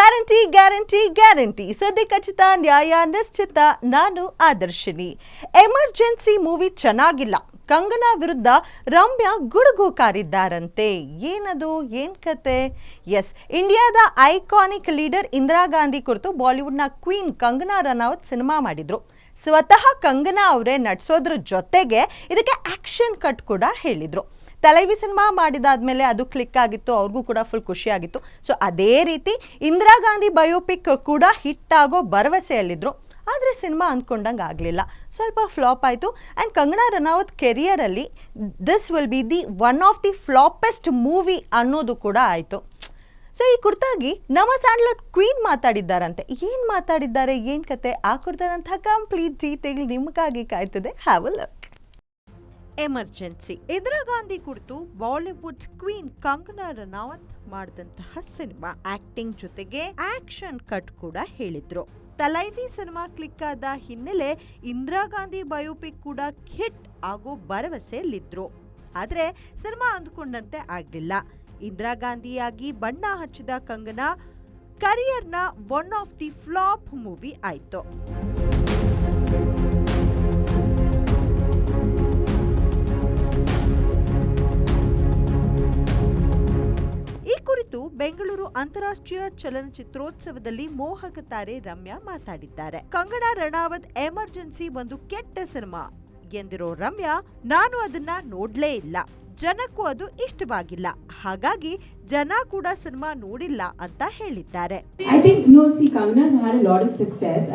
Guarantee guarantee guarantee. ಸದ್ಯ ಖಚಿತ ನ್ಯಾಯ, ನಿಶ್ಚಿತ. ನಾನು ಆದರ್ಶಿನಿ. ಎಮರ್ಜೆನ್ಸಿ ಮೂವಿ ಚೆನ್ನಾಗಿಲ್ಲ. ಕಂಗನಾ ವಿರುದ್ಧ ರಮ್ಯಾ ಗುಡುಗು ಕಾರಿದ್ದಾರಂತೆ. ಏನದು? ಏನ್ ಕತೆ? ಎಸ್ ಇಂಡಿಯಾದ ಐಕಾನಿಕ್ ಲೀಡರ್ ಇಂದಿರಾ ಗಾಂಧಿ ಕುರಿತು ಬಾಲಿವುಡ್ನ ಕ್ವೀನ್ ಕಂಗನಾ ರನಾವತ್ ಸಿನಿಮಾ ಮಾಡಿದ್ರು. ಸ್ವತಃ ಕಂಗನಾ ಅವರೇ ನಟಿಸೋದ್ರ ಜೊತೆಗೆ ಇದಕ್ಕೆ ಆಕ್ಷನ್ ಕಟ್ ಕೂಡ ಹೇಳಿದ್ರು. ತಲೈವಿ ಸಿನಿಮಾ ಮಾಡಿದಾದ್ಮೇಲೆ ಅದು ಕ್ಲಿಕ್ ಆಗಿತ್ತು, ಅವ್ರಿಗೂ ಕೂಡ ಫುಲ್ ಖುಷಿಯಾಗಿತ್ತು. ಸೊ ಅದೇ ರೀತಿ ಇಂದಿರಾ ಗಾಂಧಿ ಬಯೋಪಿಕ್ ಕೂಡ ಹಿಟ್ ಆಗೋ ಭರವಸೆಯಲ್ಲಿದ್ದರು ಆದರೆ ಸಿನಿಮಾ ಅಂದ್ಕೊಂಡಂಗೆ ಆಗಲಿಲ್ಲ. ಸ್ವಲ್ಪ ಫ್ಲಾಪ್ ಆಯಿತು. And Kangana Ranaut ಕೆರಿಯರಲ್ಲಿ this will be the one of the floppest movie ಅನ್ನೋದು ಕೂಡ ಆಯಿತು. ಸೊ ಈ ಕುರಿತಾಗಿ ನಮ್ಮ ಸ್ಯಾಂಡ್ಲೋಟ್ ಕ್ವೀನ್ ಮಾತಾಡಿದ್ದಾರಂತೆ. ಏನು ಮಾತಾಡಿದ್ದಾರೆ? ಏನು ಕತೆ? ಆ ಕುರಿತಾದಂತಹ ಕಂಪ್ಲೀಟ್ ಡೀಟೇಲ್ ನಿಮಗಾಗಿ ಕಾಯ್ತದೆ. Have a luck emergency. Indira Gandhi ಕುರಿತು ಬಾಲಿವುಡ್ ಕ್ವೀನ್ ಕಂಗನಾ ರನಾವತ್ ಮಾಡಿದಂತಹ ಸಿನಿಮಾ ಆಕ್ಟಿಂಗ್ ಜೊತೆಗೆ ಆಕ್ಷನ್ ಕಟ್ ಕೂಡ ಹೇಳಿದ್ರು. ತಲೈವಿ ಸಿನಿಮಾ ಕ್ಲಿಕ್ ಆದ ಹಿನ್ನೆಲೆ ಇಂದಿರಾ ಗಾಂಧಿ ಬಯೋಪಿಕ್ ಕೂಡ ಹಿಟ್ ಆಗೋ ಭರವಸೆಯಲ್ಲಿದ್ರು. ಆದ್ರೆ ಸಿನಿಮಾ ಅಂದ್ಕೊಂಡಂತೆ ಆಗಲಿಲ್ಲ. ಇಂದಿರಾ ಗಾಂಧಿಯಾಗಿ ಬಣ್ಣ ಹಚ್ಚಿದ Kangana ಕರಿಯರ್ನ one of the flop movie ಆಯ್ತು. ಬೆಂಗಳೂರು ಅಂತಾರಾಷ್ಟ್ರೀಯ ಚಲನಚಿತ್ರೋತ್ಸವದಲ್ಲಿ ಮೋಹಕ ತಾರೆ ರಮ್ಯಾ ಮಾತಾಡಿದ್ದಾರೆ. ಕಂಗಡ ರಣಾವತ್ ಎಮರ್ಜೆನ್ಸಿ ಒಂದು ಕೆಟ್ಟ ಸಿನಿಮಾ ಎಂದಿರೋ ರಮ್ಯಾ ನಾನು ಅದನ್ನ ನೋಡ್ಲೇ ಇಲ್ಲ. ಜನಕ್ಕೂ ಅದು ಇಷ್ಟವಾಗಿಲ್ಲ. ಹಾಗಾಗಿ ಜನ ಕೂಡ ಸಿನಿಮಾ ನೋಡಿಲ್ಲ ಅಂತ ಹೇಳಿದ್ದಾರೆ. I think no she had a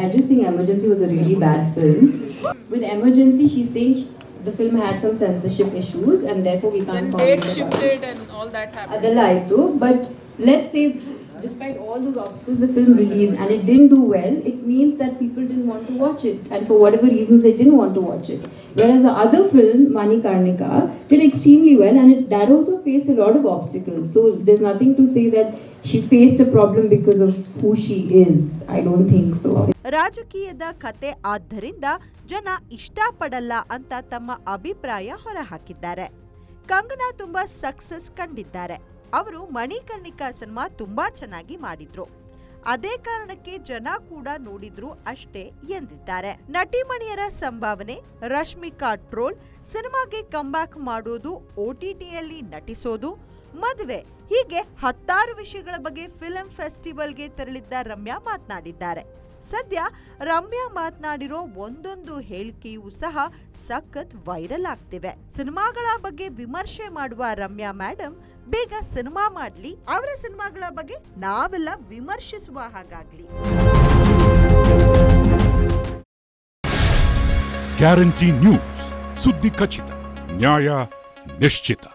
I think emergency was a really film with emergency the film had some censorship issues and ಅದೆಲ್ಲ ಆಯ್ತು. But let's say despite all those obstacles the film released and it didn't do well it means that people didn't want to watch it and for whatever reasons they didn't want to watch it whereas the other film Mani Karnika did extremely well and it, that also faced a lot of obstacles so there's nothing to say that she faced a problem because of who she is I don't think so ರಾಜಕೀಯದ ಕತೆ ಆದ್ದರಿಂದ ಜನ ಇಷ್ಟಪಡಲ್ಲ ಅಂತ ತಮ್ಮ ಅಭಿಪ್ರಾಯ ಹೊರಹಾಕಿದ್ದಾರೆ ಕಂಗನಾ ತುಂಬಾ ಸಕ್ಸಸ್ ಕಂಡಿದ್ದಾರೆ ಅವರು ಮಣಿಕರ್ಣಿಕಾ ಸಿನಿಮಾ ತುಂಬಾ ಚೆನ್ನಾಗಿ ಮಾಡಿದ್ರು. ಅದೇ ಕಾರಣಕ್ಕೆ ಜನ ಕೂಡ ನೋಡಿದ್ರು ಅಷ್ಟೇ ಎಂದಿದ್ದಾರೆ. ನಟಿಮಣಿಯರ ಸಂಭಾವನೆ, ರಶ್ಮಿಕಾ ಟ್ರೋಲ್, ಸಿನಿಮಾಗೆ ಕಂಬ್ಯಾಕ್ ಮಾಡೋದು ಓಟಿಟಿಯಲ್ಲಿ ನಟಿಸೋದು, ಮದುವೆ, ಹೀಗೆ ಹತ್ತಾರು ವಿಷಯಗಳ ಬಗ್ಗೆ ಫಿಲ್ಮ್ ಫೆಸ್ಟಿವಲ್ಗೆ ತೆರಳಿದ್ದ ರಮ್ಯಾ ಮಾತನಾಡಿದ್ದಾರೆ. ಸದ್ಯ ರಮ್ಯಾ ಮಾತನಾಡಿರೋ ಒಂದೊಂದು ಹೇಳಿಕೆಯೂ ಸಹ ಸಖತ್ ವೈರಲ್ ಆಗ್ತಿವೆ. ಸಿನಿಮಾಗಳ ಬಗ್ಗೆ ವಿಮರ್ಶೆ ಮಾಡುವ ರಮ್ಯಾ ಮೇಡಮ್ ಬೇಗ ಸಿನಿಮಾ ಮಾಡಲಿ, ಅವರ ಸಿನಿಮಾಗಳ ಬಗ್ಗೆ ನಾವೆಲ್ಲ ವಿಮರ್ಶಿಸುವ ಹಾಗಾಗ್ಲಿ. Guarantee news. ಸುದ್ದಿ ಖಚಿತ, ನ್ಯಾಯ ನಿಶ್ಚಿತ.